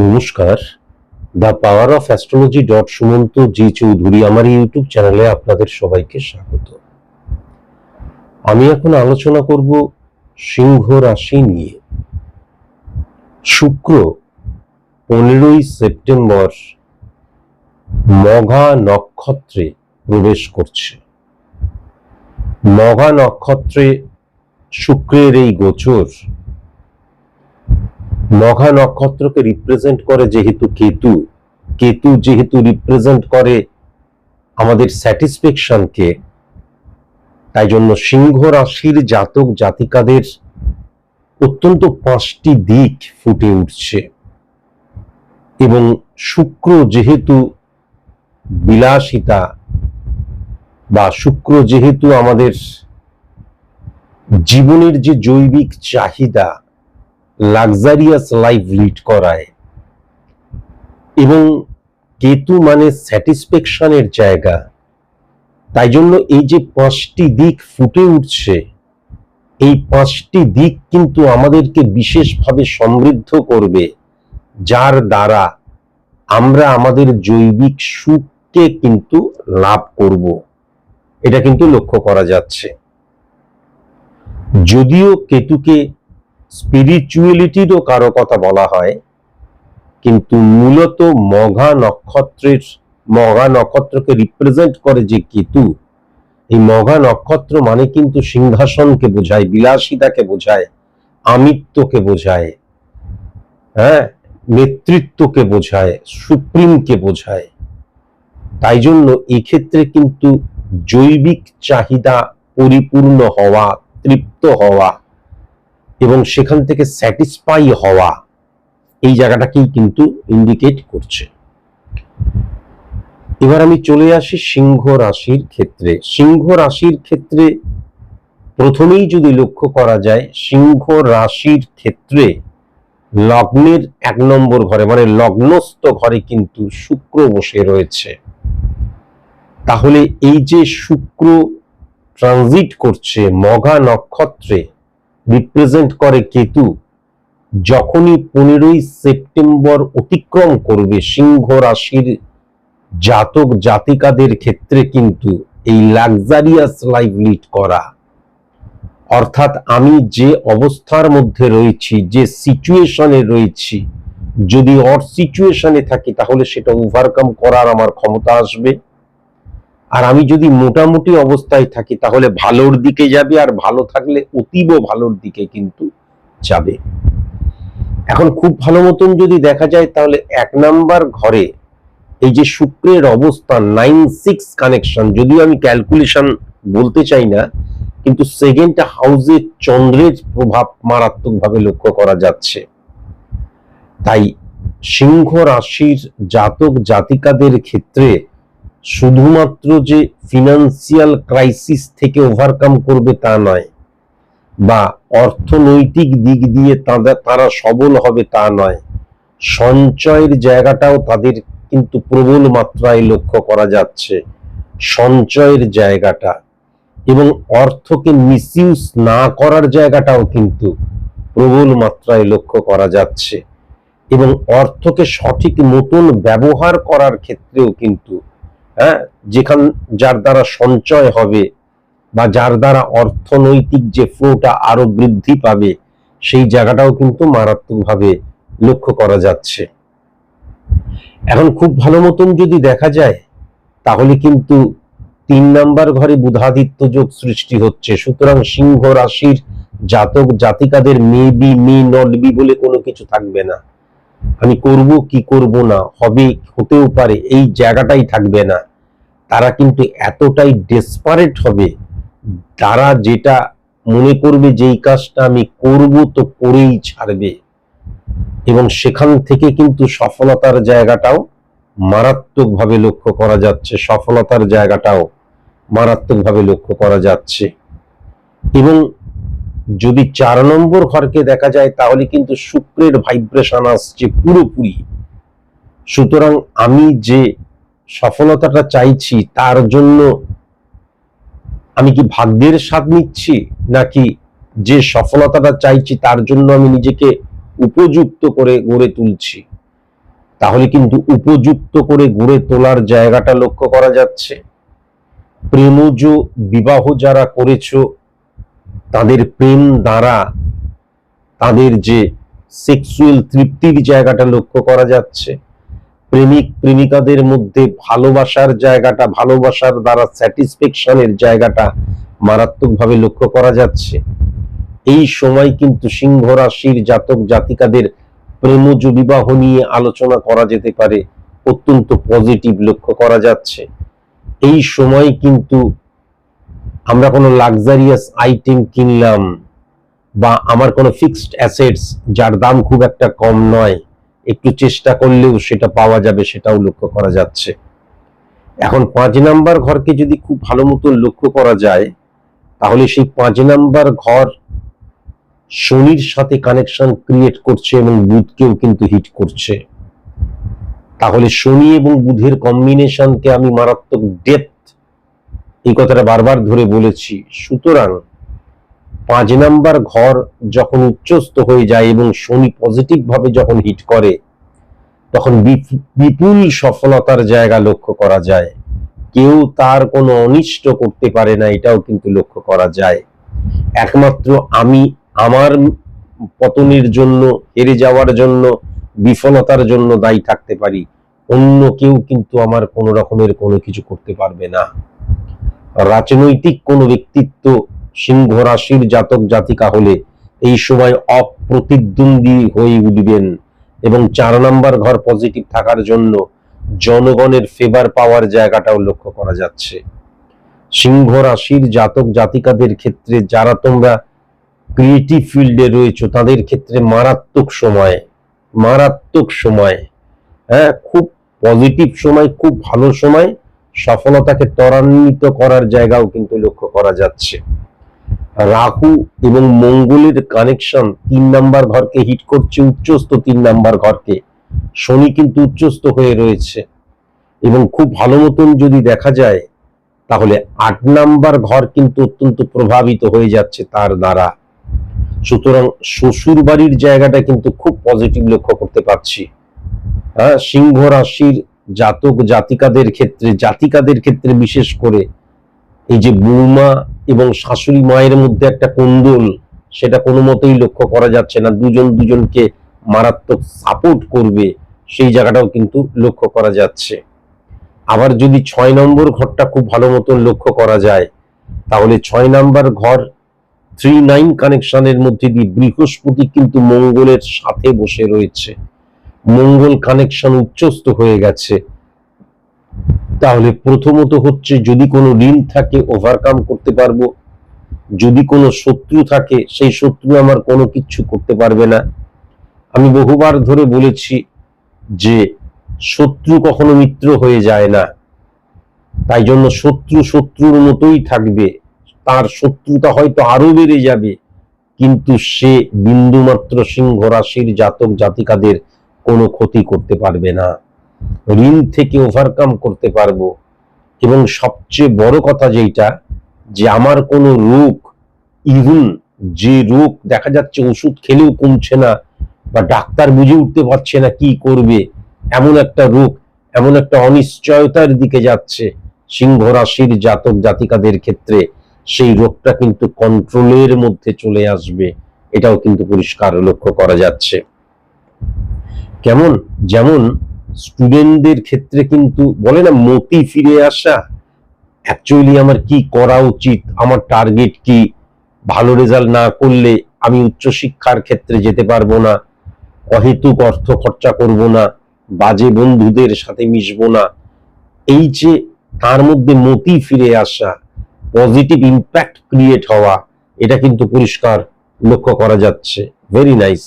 নমস্কার। The power of astrology dot Sumanta G Chowdhury আমার YouTube চ্যানেলে আপনাদের সবাইকে স্বাগত। আমি এখন আলোচনা করব সিংহ রাশি নিয়ে। শুক্র পনেরোই সেপ্টেম্বর মঘা নক্ষত্রে প্রবেশ করছে। মঘা নক্ষত্রে শুক্রের এই গোচর মঘা নক্ষত্রকে রিপ্রেজেন্ট করে যেহেতু কেতু কেতু যেহেতু রিপ্রেজেন্ট করে আমাদের স্যাটিসফ্যাকশনকে তাই জন্য সিংহ রাশির জাতক জাতিকাদের অত্যন্ত পাঁচটি দিক ফুটে উঠছে। এবং শুক্র যেহেতু বিলাসিতা বা শুক্র যেহেতু আমাদের জীবনের যে জৈবিক চাহিদা লাক্সারিয়াস লাইফ লিড করায়। এবং কেতু মানে স্যাটিসফ্যাকশনের জায়গা। তাই জন্য এই যে পাঁচটি দিক ফুটে উঠছে, এই পাঁচটি দিক কিন্তু আমাদেরকে বিশেষভাবে সমৃদ্ধ করবে। যার দ্বারা আমরা আমাদের জৈবিক সুখকে কিন্তু লাভ করব। এটা কিন্তু লক্ষ্য করা যাচ্ছে। যদিও কেতুকে স্পিরিচুয়ালিটিরও কারও কথা বলা হয়, কিন্তু মূলত মঘা নক্ষত্রের, মঘা নক্ষত্রকে রিপ্রেজেন্ট করে যে কেতু, এই মঘা নক্ষত্র মানে কিন্তু সিংহাসনকে বোঝায়, বিলাসিতাকে বোঝায়, আমিত্বকে বোঝায় হ্যাঁ নেতৃত্বকে বোঝায় সুপ্রিমকে বোঝায়। তাই জন্য এক্ষেত্রে কিন্তু জৈবিক চাহিদা পরিপূর্ণ হওয়া, তৃপ্ত হওয়া এবং সেখান থেকে স্যাটিসফাই হওয়া এই জায়গাটাকেই কিন্তু ইন্ডিকেট করছে। এবার আমি চলে আসি সিংহ রাশির ক্ষেত্রে। সিংহ রাশির ক্ষেত্রে প্রথমেই যদি লক্ষ্য করা যায়, সিংহ রাশির ক্ষেত্রে লগ্নের এক নম্বর ঘরে মানে লগ্নস্থ ঘরে কিন্তু শুক্র বসে রয়েছে। তাহলে এই যে শুক্র ট্রানজিট করছে মঘা নক্ষত্রে রিপ্রেজেন্ট করে কেতু, যখনই পনেরোই সেপ্টেম্বর অতিক্রম করবে সিংহ রাশির জাতক জাতিকাদের ক্ষেত্রে কিন্তু এই লাক্সারিয়াস লাইফ লিড করা। অর্থাৎ আমি যে অবস্থার মধ্যে রয়েছি, যে সিচুয়েশনে রয়েছি, যদি অর সিচুয়েশনে থাকি তাহলে সেটা ওভারকাম করার আমার ক্ষমতা আসবে। আর আমি যদি মোটামুটি অবস্থায় থাকি, তাহলে ভালোর দিকে যাবে আর ভালো থাকলে অতীব ভালোর দিকে কিন্তু যাবে। এখন খুব ভালো মতন যদি দেখা যায়, তাহলে এক নাম্বার ঘরে এই যে শুক্রের অবস্থান নাইন সিক্স কানেকশন যদিও আমি ক্যালকুলেশন বলতে চাই না, কিন্তু সেকেন্ড হাউসে চন্দ্রের প্রভাব মারাত্মকভাবে লক্ষ্য করা যাচ্ছে। তাই সিংহ রাশির জাতক জাতিকাদের ক্ষেত্রে শুধুমাত্র যে ফিনান্সিয়াল ক্রাইসিস থেকে ওভারকাম করবে তা নয়, বা অর্থনৈতিক দিক দিয়ে তাদের, তারা সবল হবে তা নয়, সঞ্চয়ের জায়গাটাও তাদের কিন্তু প্রবল মাত্রায় লক্ষ্য করা যাচ্ছে, সঞ্চয়ের জায়গাটা। এবং অর্থকে মিসইউজ না করার জায়গাটাও কিন্তু প্রবল মাত্রায় লক্ষ্য করা যাচ্ছে। এবং অর্থকে সঠিক মতন ব্যবহার করার ক্ষেত্রেও কিন্তু হ্যাঁ? যেখান যার দ্বারা সঞ্চয় হবে বা যার দ্বারা অর্থনৈতিক যে ফ্লোটা আরও বৃদ্ধি পাবে, সেই জায়গাটাও কিন্তু মারাত্মকভাবে লক্ষ্য করা যাচ্ছে। এখন খুব ভালো মতন যদি দেখা যায়, তাহলে কিন্তু তিন নাম্বার ঘরে বুধাদিত্য যোগ সৃষ্টি হচ্ছে। সুতরাং সিংহ রাশির জাতক জাতিকাদের may be, may not be বলে কোনো কিছু থাকবে না। আমি করব কি করব না, হবে, হতেও পারে, এই জায়গাটাই থাকবে না। তারা কিন্তু এতটাই ডেসপারেট হবে। তারা যেটা মনে করবে যে এই কাজটা আমি করব তো করেই ছাড়বে। এবং সেখান থেকে কিন্তু সফলতার জায়গাটাও মারাত্মকভাবে লক্ষ্য করা যাচ্ছে। সফলতার জায়গাটাও মারাত্মকভাবে লক্ষ্য করা যাচ্ছে। এবং যদি চার নম্বর ঘরকে দেখা যায়, তাহলে কিন্তু শুক্রের ভাইব্রেশন আসছে পুরোপুরি। সুতরাং আমি যে সফলতাটা চাইছি, তার জন্য আমি কি ভাগ্যের স্বাদ নিচ্ছি? নাকি যে সফলতাটা চাইছি, তার জন্য আমি নিজেকে উপযুক্ত করে গড়ে তুলছি? তাহলে কিন্তু উপযুক্ত করে গড়ে তোলার জায়গাটা লক্ষ্য করা যাচ্ছে। প্রেমজ বিবাহ যারা করেছ, তাদের প্রেম দ্বারা তাদের যে সেক্সুয়াল তৃপ্তির জায়গাটা লক্ষ্য করা যাচ্ছে। প্রেমিক, প্রেমিকাদের মধ্যে ভালোবাসার জায়গাটা, ভালোবাসার দ্বারা স্যাটিসফ্যাকশনের জায়গাটা মারাত্মকভাবে লক্ষ্য করা যাচ্ছে। এই সময় কিন্তু সিংহ রাশির জাতক জাতিকাদের প্রেমজ বিবাহ নিয়ে আলোচনা করা যেতে পারে, অত্যন্ত পজিটিভ লক্ষ্য করা যাচ্ছে। এই সময় কিন্তু আমরা কোনো লাক্সারিয়াস আইটেম কিনলাম বা আমার কোনো ফিক্সড অ্যাসেটস যার দাম খুব একটা কম নয় একটু চেষ্টা করলেও সেটা পাওয়া যাবে, সেটাও লক্ষ্য করা যাচ্ছে। এখন পাঁচ নাম্বার ঘরকে যদি খুব ভালো মতো লক্ষ্য করা যায়, তাহলে সেই পাঁচ নাম্বার ঘর শনির সাথে কানেকশন ক্রিয়েট করছে এবং বুধকেও কিন্তু হিট করছে। তাহলে শনি এবং বুধের কম্বিনেশনকে আমি মারাত্মক ডেপথ এই কথাটা বারবার ধরে বলেছি। সুতরাং পাঁচ নাম্বার ঘর যখন উচ্চস্থ হয়ে যায় এবং শনি পজিটিভ ভাবে যখন হিট করে, তখন বিপ- বিপুল সফলতার জায়গা লক্ষ্য করা যায়। কেউ তার কোনো অনিষ্ট করতে পারে না, এটাও কিন্তু লক্ষ্য করা যায়। একমাত্র আমি আমার পতনের জন্য, হেরে যাওয়ার জন্য, বিফলতার জন্য দায়ী থাকতে পারি। অন্য কেউ কিন্তু আমার কোনো রকমের কোনো কিছু করতে পারবে না। রাজনৈতিক কোনো ব্যক্তিত্ব সিংহ রাশির জাতক জাতিকা হলে এই সময় অপ্রতিদ্বন্দ্বী হয়ে উঠবেন এবং চার নাম্বার ঘর পজিটিভ থাকার জন্য জনগণের ফেভার পাওয়ার জায়গাটাও লক্ষ্য করা যাচ্ছে। সিংহ রাশির জাতক জাতিকাদের ক্ষেত্রে যারা তোমরা ক্রিয়েটিভ ফিল্ডে রয়েছে, তাদের ক্ষেত্রে মারাত্মক সময় মারাত্মক সময় হ্যাঁ খুব পজিটিভ সময়, খুব ভালো সময়, সফলতাকে ত্বরান্বিত করার জায়গাও কিন্তু লক্ষ্য করা যাচ্ছে। রাহু এবং মঙ্গলের কানেকশন তিন নাম্বার ঘরকে হিট করছে, উচ্চস্থ তিন নাম্বার ঘরকে। শনি কিন্তু উচ্চস্থ হয়ে রয়েছে। এবং খুব ভালো মতন যদি দেখা যায়, তাহলে আট নাম্বার ঘর কিন্তু অত্যন্ত প্রভাবিত হয়ে যাচ্ছে তার দ্বারা। সুতরাং শ্বশুর বাড়ির জায়গাটা কিন্তু খুব পজিটিভ লক্ষ্য করতে পারছি। হ্যাঁ সিংহ রাশির জাতক জাতিকাদের ক্ষেত্রে জাতিকাদের ক্ষেত্রে বিশেষ করে এই যে বৌমা এবং শাশুড়ি মায়ের মধ্যে একটা কোন্দল, সেটা কোনো মতেই লক্ষ্য করা যাচ্ছে না। দুজন দুজনকে মারাত্মক সাপোর্ট করবে, সেই জায়গাটাও কিন্তু লক্ষ্য করা যাচ্ছে। আবার যদি ছয় নম্বর ঘরটা খুব ভালো মতন লক্ষ্য করা যায়, তাহলে ছয় নম্বর ঘর থ্রি নাইন কানেকশনের মধ্যে দিয়ে বৃহস্পতি কিন্তু মঙ্গলের সাথে বসে রয়েছে। মঙ্গল কানেকশন উচ্চস্থ হয়ে গেছে। তাহলে প্রথমত হচ্ছে যদি কোনো ঋণ থাকে ওভারকাম করতে পারব। যদি কোনো শত্রু থাকে, সেই শত্রু আমার কোনো কিছু করতে পারবে না। আমি বহুবার ধরে বলেছি যে শত্রু কখনো মিত্র হয়ে যায় না। তাই জন্য শত্রু শত্রুর মতোই থাকবে। তার শত্রুতা হয়তো আরও বেড়ে যাবে, কিন্তু সে বিন্দুমাত্র সিংহ রাশির জাতক জাতিকাদের কোনো ক্ষতি করতে পারবে না। ঋণ থেকে ওভারকাম করতে পারব। এবং সবচেয়ে বড় কথা যেটা যে আমার কোনো রোগ ইভুন যে রোগ দেখা যাচ্ছে ওষুধ খেলেও কমছে না বা ডাক্তার বুঝে উঠতে পারছে না কি করবে, এমন একটা রোগ, এমন একটা অনিশ্চয়তার দিকে যাচ্ছে সিংহ রাশির জাতক জাতিকাদের ক্ষেত্রে, সেই রোগটা কিন্তু কন্ট্রোলের মধ্যে চলে আসবে। এটাও কিন্তু পরিষ্কার লক্ষ্য করা যাচ্ছে। কেমন? যেমন স্টুডেন্টদের ক্ষেত্রে কিন্তু বলে না মতি ফিরে আসা অ্যাকচুয়ালি আমার কি করা উচিত, আমার টার্গেট কি, ভালো রেজাল্ট না করলে আমি উচ্চশিক্ষার ক্ষেত্রে যেতে পারব না, অহেতুক অর্থ খরচা করব না, বাজে বন্ধুদের সাথে মিশবো না। এই যে তার মধ্যে মতি ফিরে আসা পজিটিভ ইম্প্যাক্ট ক্রিয়েট হওয়া, এটা কিন্তু পরিষ্কার লক্ষ্য করা যাচ্ছে। ভেরি নাইস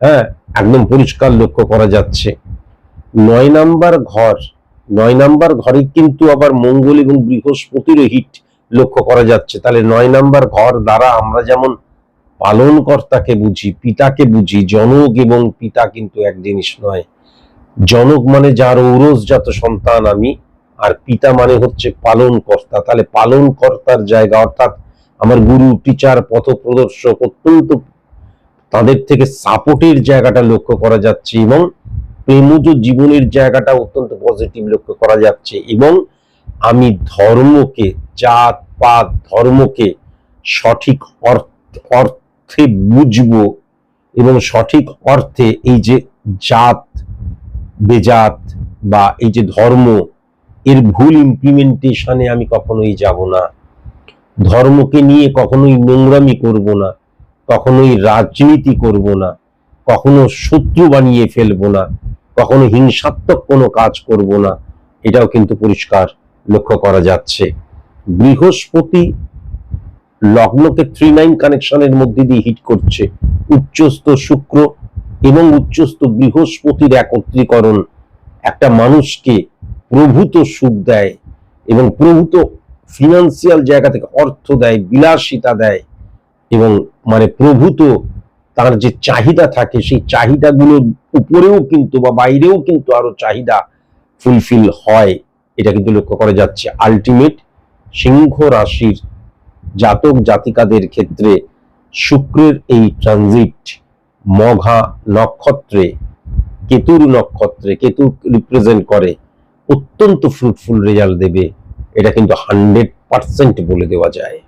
হ্যাঁ একদম পরিষ্কার লক্ষ্য করা যাচ্ছে। নয় নাম্বার ঘর, নয় নাম্বার ঘরে কিন্তু আবার মঙ্গল এবং বৃহস্পতিরও হিট লক্ষ্য করা যাচ্ছে। তাহলে নয় নাম্বার ঘর দ্বারা আমরা যেমন পালনকর্তাকে বুঝি, পিতাকে বুঝি, জনক এবং পিতা কিন্তু এক জিনিস নয়। জনক মানে যার ঔরসজাত সন্তান আমি, আর পিতা মানে হচ্ছে পালন কর্তা তাহলে পালন কর্তার জায়গা অর্থাৎ আমার গুরু, টিচার পথ প্রদর্শক অত্যন্ত তাদের থেকে সাপোর্টের জায়গাটা লক্ষ্য করা যাচ্ছে এবং প্রেমজ জীবনের জায়গাটা অত্যন্ত পজিটিভ লক্ষ্য করা যাচ্ছে এবং আমি ধর্মকে, জাত, পাত, ধর্মকে সঠিক অর্থে বুঝব এবং সঠিক অর্থে এই যে জাত, বেজাত বা এই যে ধর্ম, এর ভুল ইমপ্লিমেন্টেশনে আমি কখনোই যাব না। ধর্মকে নিয়ে কখনোই নোংরামি করব না, কখনোই রাজনীতি করব না, কখনো শত্রু বানিয়ে ফেলব না। কখনো হিংসাত্মক কোনো কাজ করব না। এটাও কিন্তু পরিষ্কার লক্ষ্য করা যাচ্ছে। বৃহস্পতি লগ্নকে থ্রি নাইন কানেকশনের মধ্যে দিয়ে হিট করছে। উচ্চস্থ শুক্র এবং উচ্চস্থ বৃহস্পতির একত্রীকরণ। একটা মানুষকে প্রভূত সুখ দেয় এবং প্রভূত ফিনান্সিয়াল জায়গা থেকে অর্থ দেয়, বিলাসিতা দেয় এবং মানে প্রভূত তার যে চাহিদা থাকে, সেই চাহিদাগুলোর উপরেও কিন্তু বা বাইরেও কিন্তু আরও চাহিদা ফুলফিল হয়। এটা কিন্তু লক্ষ্য করা যাচ্ছে। আলটিমেট সিংহ রাশির জাতক জাতিকাদের ক্ষেত্রে শুক্রের এই ট্রানজিট মঘা নক্ষত্রে, কেতুর নক্ষত্রে, কেতু রিপ্রেজেন্ট করে, অত্যন্ত ফ্রুটফুল রেজাল্ট দেবে। এটা কিন্তু হান্ড্রেড পার্সেন্ট বলে দেওয়া যায়।